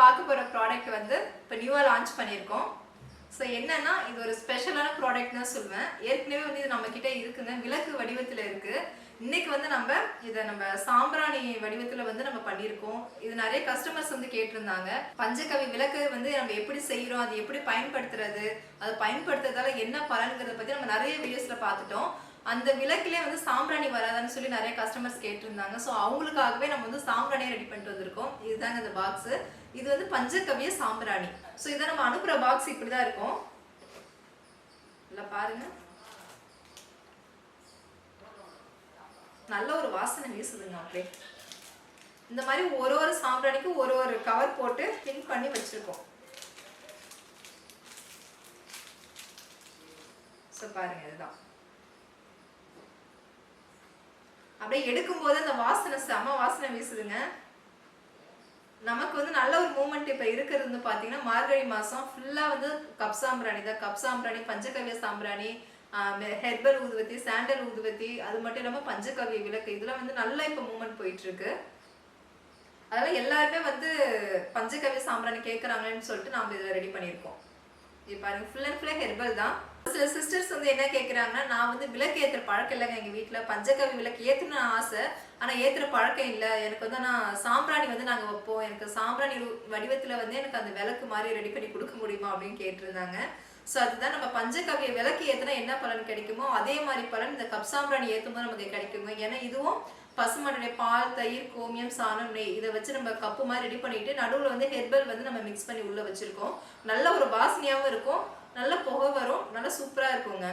பார்க்க போகிற ப்ராடக்ட் வந்து இப்போ நியூவாக லான்ச் பண்ணியிருக்கோம். ஸோ என்னன்னா இது ஒரு ஸ்பெஷலான ப்ராடக்ட் தான் சொல்லுவேன். ஏற்கனவே வந்து இது நம்மக்கிட்ட இருக்குங்க. விளக்கு வடிவத்தில் இருக்குது இன்னைக்கு வந்து நம்ம இதை நம்ம சாம்பிராணி வடிவத்தில் வந்து நம்ம பண்ணியிருக்கோம். இது நிறைய கஸ்டமர்ஸ் வந்து கேட்டிருந்தாங்க. பஞ்சகவி விளக்கு வந்து நம்ம எப்படி செய்கிறோம் அது எப்படி பயன்படுத்துறது அது பயன்படுத்துறதால என்ன பலன்கிறத பற்றி நம்ம நிறைய வீடியோஸில் பார்த்துட்டோம். அந்த விளக்குலேயே வந்து சாம்பிராணி வராதான்னு சொல்லி நிறைய கஸ்டமர்ஸ் கேட்டிருந்தாங்க. ஸோ அவங்களுக்காகவே நம்ம வந்து சாம்பிராணியை ரெடி பண்ணிட்டு வந்திருக்கோம். இதுதாங்க இந்த பாக்ஸு இது வந்து பஞ்சகவிய சாம்பிராணி. ஸோ இதை நம்ம அனுப்புகிற பாக்ஸ் இப்படி தான் இருக்கும். இல்லை பாருங்க. நல்ல ஒரு வாசனை வீசுதுங்க அப்படியே. இந்த மாதிரி ஒரு ஒரு சாம்பிராணிக்கும் ஒரு ஒரு கவர் போட்டு பின் பண்ணி வச்சிருக்கோம். ஸோ பாருங்க இதுதான். அப்படியே எடுக்கும்போது அந்த வாசனை செம வாசனை வீசுதுங்க. நமக்கு வந்து நல்ல ஒரு மூமெண்ட் இப்போ இருக்கிறது வந்து பார்த்தீங்கன்னா மார்கழி மாதம் ஃபுல்லாக வந்து கப் சாம்பிராணி தான். கப் சாம்பிராணி பஞ்சகவிய சாம்பிராணி ஹெர்பல் ஊதுவத்தி சாண்டல் ஊதுவத்தி அது மட்டும் இல்லாமல் பஞ்சகவிய விளக்கு இதெல்லாம் வந்து நல்லா இப்போ மூமெண்ட் போயிட்டுருக்கு. அதெல்லாம் எல்லாருமே வந்து பஞ்சகவிய சாம்பிராணி கேட்குறாங்கன்னு சொல்லிட்டு நாம் இதில் ரெடி பண்ணியிருக்கோம். இது பாருங்க ஃபுல் அண்ட் ஃபுல்லாக ஹெர்பல் தான். சில சிஸ்டர்ஸ் வந்து என்ன கேட்குறாங்கன்னா நான் வந்து விளக்கு ஏற்றுற பழக்கம் இல்லைங்க எங்கள் வீட்டில் பஞ்சகவி விளக்கு ஏற்றுன ஆசை. ஆனால் ஏற்றுற பழக்கம் இல்லை. எனக்கு வந்து நான் சாம்பிராணி வந்து நாங்கள் வைப்போம். எனக்கு சாம்பிராணி வடிவத்தில் வந்து எனக்கு அந்த விளக்கு மாதிரி ரெடி பண்ணி கொடுக்க முடியுமா அப்படின்னு கேட்டிருந்தாங்க. ஸோ அதுதான் நம்ம பஞ்சகவியை விளக்கு ஏற்றினா என்ன பலன் கிடைக்குமோ அதே மாதிரி பலன் இந்த கப் சாம்பிராணி ஏற்றும் போது நமக்கு கிடைக்குங்க. ஏன்னா இதுவும் பசுமாட்டுடைய பால் தயிர் கோமியம் சாணம் நெய் இதை வச்சு நம்ம கப்பு மாதிரி ரெடி பண்ணிட்டு நடுவில் வந்து ஹெர்பல் வந்து நம்ம மிக்ஸ் பண்ணி உள்ளே வச்சுருக்கோம். நல்ல ஒரு வாசனையாகவும் இருக்கும். நல்ல புகை வரும். நல்லா சூப்பராக இருக்குங்க.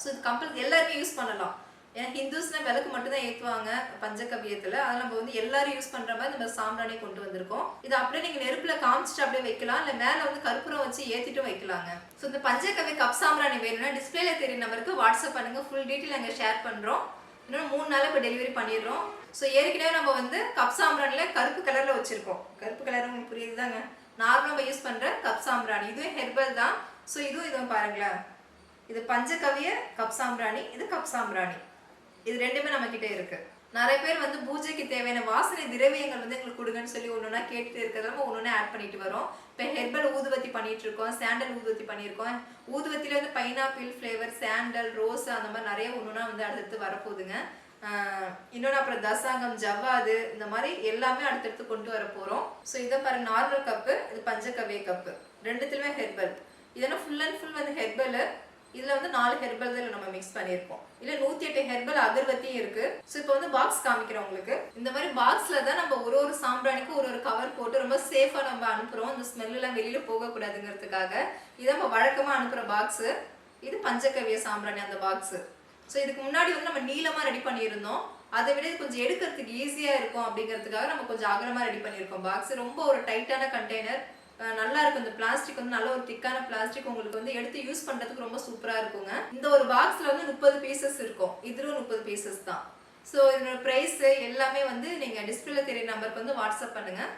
ஸோ இது கம்பல் எல்லாருமே யூஸ் பண்ணலாம். ஏன்னா ஹிந்துஸ்னால் விளக்கு மட்டும்தான் ஏற்றுவாங்க பஞ்சகவியத்தில் அதை நம்ம வந்து எல்லாரும் யூஸ் பண்ணுற மாதிரி நம்ம சாம்பிராணி கொண்டு வந்திருக்கோம். இது அப்படியே நீங்கள் நெருப்பில் காமிச்சிட்டு அப்படியே வைக்கலாம். இல்லை மேலே வந்து கற்பூரம் வச்சு ஏற்றிட்டும் வைக்கலாங்க. ஸோ இந்த பஞ்சகவி கப் சாம்பிராணி வேணும்னா டிஸ்பிளேல தெரிய நம்பருக்கு வாட்ஸ்அப் பண்ணுங்கள் ஃபுல் டீட்டெயில் நாங்கள் ஷேர் பண்ணுறோம் இன்னும் மூணு நாள் இப்போ டெலிவரி பண்ணிடுறோம். ஸோ ஏற்கனவே நம்ம வந்து கப் சாம்பிராணியில் கருப்பு கலரில் வச்சுருக்கோம். கருப்பு கலர் உங்களுக்கு புரியுதுதாங்க? நார்மலாக நம்ம யூஸ் பண்ணுற கப் சாம்பிராணி. இதுவும் ஹெர்பல் தான். ஸோ இதுவும் இதுவும் பாருங்களேன். இது பஞ்சகவிய கப் சாம்பிராணி இது கப் சாம்பிராணி. இது ரெண்டுமே நம்மக்கிட்ட இருக்குது நிறைய பேர் வந்து பூஜைக்கு தேவையான வாசனை திரவியங்கள் வந்து எங்களுக்கு கொடுங்கன்னு சொல்லி ஒன்றுனா கேட்டுட்டு இருக்கிறதால ஒன்று ஆட் பண்ணிட்டு வரோம். இப்போ ஹெர்பல் ஊதுவத்தி பண்ணிட்டு இருக்கோம் சாண்டல் ஊதுவத்தி பண்ணியிருக்கோம். ஊதுவத்தில வந்து பைனாப்பிள் ஃப்ளேவர் சாண்டல் ரோஸ் அந்த மாதிரி நிறைய ஒன்றுனா வந்து அடுத்தடுத்து வரப்போகுதுங்க. இன்னொன்று அப்புறம் தசாங்கம் ஜவ்வாது இந்த மாதிரி எல்லாமே அடுத்தடுத்து கொண்டு வர போகிறோம் ஸோ இதை பாருங்க நார்மல் கப்பு இது பஞ்சகவிய கப்பு ரெண்டுத்துலையுமே ஹெர்பல் இதெல்லாம் ஃபுல் அண்ட் ஃபுல் வந்து ஹெர்பல் இதில் வந்து நாலு ஹெர்பல் தான் நம்ம மிக்ஸ் பண்ணியிருக்கோம். இல்லை நூற்றி எட்டு ஹெர்பல் அகர்வத்தியும் இருக்கு. ஸோ இப்போ வந்து பாக்ஸ் காமிக்கிறோம் உங்களுக்கு. இந்த மாதிரி பாக்ஸில் தான் நம்ம ஒரு ஒரு சாம்பிராணிக்கும் ஒரு ஒரு கவர் போட்டு ரொம்ப சேஃபாக நம்ம அனுப்புகிறோம் இந்த ஸ்மெல்லாம் வெளியில் போகக்கூடாதுங்கிறதுக்காக. இது நம்ம வழக்கமாக அனுப்புகிற பாக்ஸு இது பஞ்சகவிய சாம்பிராணி அந்த பாக்ஸு ஸோ இதுக்கு முன்னாடி வந்து நம்ம நீளமாக ரெடி பண்ணியிருந்தோம். அதை விட இது கொஞ்சம் எடுக்கிறதுக்கு ஈஸியாக இருக்கும் அப்படிங்கிறதுக்காக நம்ம கொஞ்சம் அகலமாக ரெடி பண்ணியிருக்கோம் பாக்ஸ் ரொம்ப ஒரு டைட்டான கண்டெய்னர் நல்லா இருக்கும். இந்த பிளாஸ்டிக் வந்து நல்ல ஒரு திக்கான பிளாஸ்டிக் உங்களுக்கு வந்து எடுத்து யூஸ் பண்ணுறதுக்கு ரொம்ப சூப்பராக இருக்குங்க. இந்த ஒரு பாக்ஸில் வந்து முப்பது பீசஸ் இருக்கும். இதுவும் முப்பது பீசஸ் தான். ஸோ இதோட ப்ரைஸு எல்லாமே வந்து நீங்கள் டிஸ்பிளே தெரிய நம்பருக்கு வந்து வாட்ஸ்அப் பண்ணுங்கள்